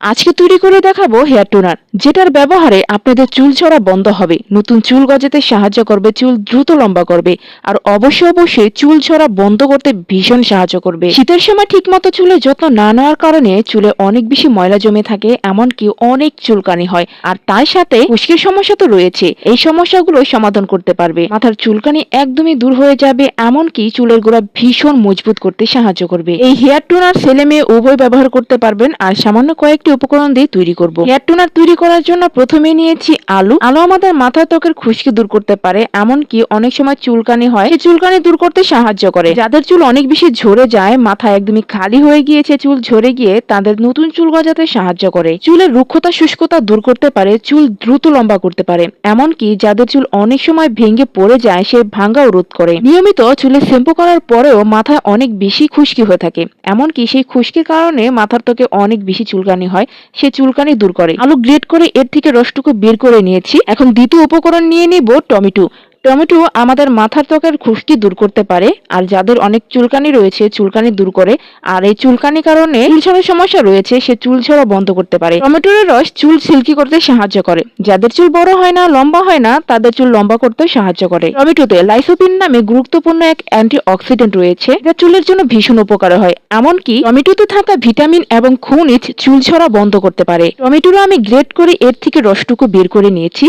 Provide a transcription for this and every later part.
আজকে তৈরি করে দেখাবো হেয়ার টোনার, যেটার ব্যবহারে আপনাদের চুল ঝরা বন্ধ হবে। নতুন চুল গজাতে সাহায্য করবে, চুল দ্রুত লম্বা করবে, আর অবশ্যই অবশ্যই চুল ঝরা বন্ধ করতে ভীষণ সাহায্য করবে। শীতের সময় ঠিকমতো চুলে যত্ন না নেওয়ার কারণে চুলে অনেক বেশি ময়লা জমে থাকে, এমনকি অনেক চুলকানি হয়। আর তার সাথে খুশকির সমস্যা তো রয়েছে, এই সমস্যাগুলো সমাধান করতে পারবে। মাথার চুলকানি একদমই দূর হয়ে যাবে, এমনকি চুলের গোড়া ভীষণ মজবুত করতে সাহায্য করবে। এই হেয়ার টোনার ছেলে মেয়ে উভয় ব্যবহার করতে পারবেন, আর সামান্য কয়েকটি উপকরণ দিয়ে তৈরি করব। হেয়ার টোনার তৈরি করার জন্য প্রথমে নিয়েছি আলু। আলু আমাদের মাথার ত্বকের খুশকি দূর করতে পারে, এমনকি অনেক সময় চুলকানি হয়। সেই চুলকানি দূর করতে সাহায্য করে। যাদের চুল অনেক বেশি ঝরে যায়, মাথা একদমই খালি হয়ে গিয়েছে, চুল ঝরে গিয়ে তাদের নতুন চুল গজাতে সাহায্য করে। চুলের রুক্ষতা, শুষ্কতা দূর করতে পারে, চুল দ্রুত লম্বা করতে পারে, এমনকি যাদের চুল অনেক সময় ভেঙে পড়ে যায়, সে ভাঙ্গাও রোধ করে। নিয়মিত চুলে শ্যাম্পু করার পরেও মাথায় অনেক বেশি খুশকি হয়ে থাকে, এমনকি সেই খুশকির কারণে মাথার ত্বকে অনেক বেশি চুলকানি হয়। সে চুলকানি দূর করে। আলু গ্রেট করে এর থেকে রসটুকু বের করে নিয়েছি। এখন দ্বিতীয় উপকরণ নিয়ে নিব টমেটো। টমেটো আমাদের মাথার ত্বকের খুশকি দূর করতে পারে, আর যাদের অনেক চুলকানি রয়েছে, চুলকানি দূর করে, আর এই চুলকানি কারণে চুল ঝরার সমস্যা রয়েছে, সে চুল ঝরা বন্ধ করতে পারে। টমেটোর রস চুল সিল্কি করতে সাহায্য করে। যাদের চুল বড় হয় না, লম্বা হয় না, তাদের চুল লম্বা করতে সাহায্য করে। টমেটোতে লাইসোপিন নামে গুরুত্বপূর্ণ এক অ্যান্টি অক্সিডেন্ট রয়েছে, যা চুলের জন্য ভীষণ উপকার হয়। এমনকি টমেটোতে থাকা ভিটামিন এবং খনিজ চুল ঝরা বন্ধ করতে পারে। টমেটোরও আমি গ্রেট করে এর থেকে রসটুকু বের করে নিয়েছি।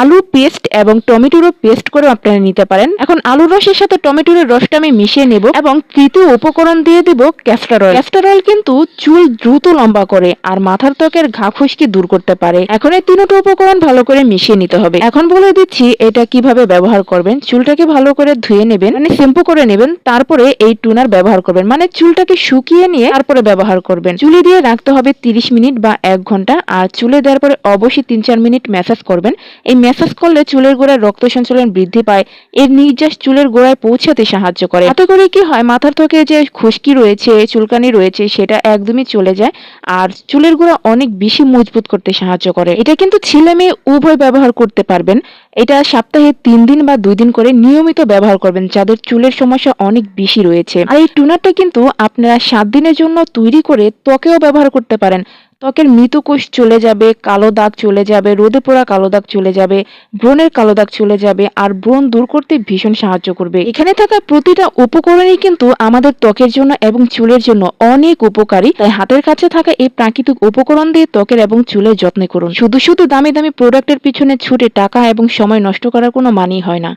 আলু পেস্ট এবং টমেটোরও পেস্ট করে আপনারা নিতে পারেন। এখন আলুর রসের সাথে টমেটোর রসটা আমি মিশিয়ে নেব এবং তৃতীয় উপকরণ দিয়ে দেব ক্যাস্টার অয়েল ক্যাস্টার অয়েল কিন্তু চুল দ্রুত লম্বা করে আর মাথার ত্বকের ঘা খুশকি দূর করতে পারে। এখন এই তিনটা উপকরণ ভালো করে মিশিয়ে নিতে হবে। এখন বলে দিচ্ছি এটা কীভাবে ব্যবহার করবেন। চুলটাকে ভালো করে ধুয়ে নেবেন মানে শ্যাম্পু করে নেবেন, তারপরে এই টুনার ব্যবহার করবেন মানে চুলটাকে শুকিয়ে নিয়ে তারপরে ব্যবহার করবেন। চুলে দিয়ে রাখতে হবে তিরিশ মিনিট বা এক ঘণ্টা আর চুলে দেওয়ার পরে অবশ্যই তিন চার মিনিট ম্যাসাজ করবেন। এই ম্যাসাজ করলে চুলের গোড়ায় রক্ত সঞ্চালন বৃদ্ধি পায়, এর নির্যাস চুলের গোড়ায় পৌঁছাতে সাহায্য করে। এতে করে কি হয়, মাথার ত্বকে যে খুশকি রয়েছে, চুলকানি রয়েছে, সেটা একদমই চলে যায় আর চুলের গোড়া অনেক বেশি মজবুত করতে সাহায্য করে। এটা কিন্তু ছেলে মেয়ে উভয় ব্যবহার করতে পারবেন। এটা সপ্তাহে তিন দিন বা দুই দিন করে নিয়মিত ব্যবহার করবেন, যাদের চুলের সমস্যা অনেক বেশি রয়েছে। আর এই টুনারটা কিন্তু আপনারা সাত দিনের জন্য তৈরি করে ত্বকেও ব্যবহার করতে পারেন। ত্বকের মৃতকোষ চলে যাবে, কালো দাগ চলে যাবে, রোদে পোড়া কালো দাগ চলে যাবে, ব্রণের কালো দাগ চলে যাবে আর ব্রণ দূর করতে ভীষণ সাহায্য করবে। এখানে থাকা প্রতিটা উপকরণই কিন্তু আমাদের ত্বকের জন্য এবং চুলের জন্য অনেক উপকারী। তাই হাতের কাছে থাকা এই প্রাকৃতিক উপকরণ দিয়ে ত্বকের এবং চুলের যত্ন করুন। শুধু শুধু দামি দামি প্রোডাক্টের পিছনে ছুটে টাকা এবং সময় নষ্ট করার কোনো মানেই হয় না।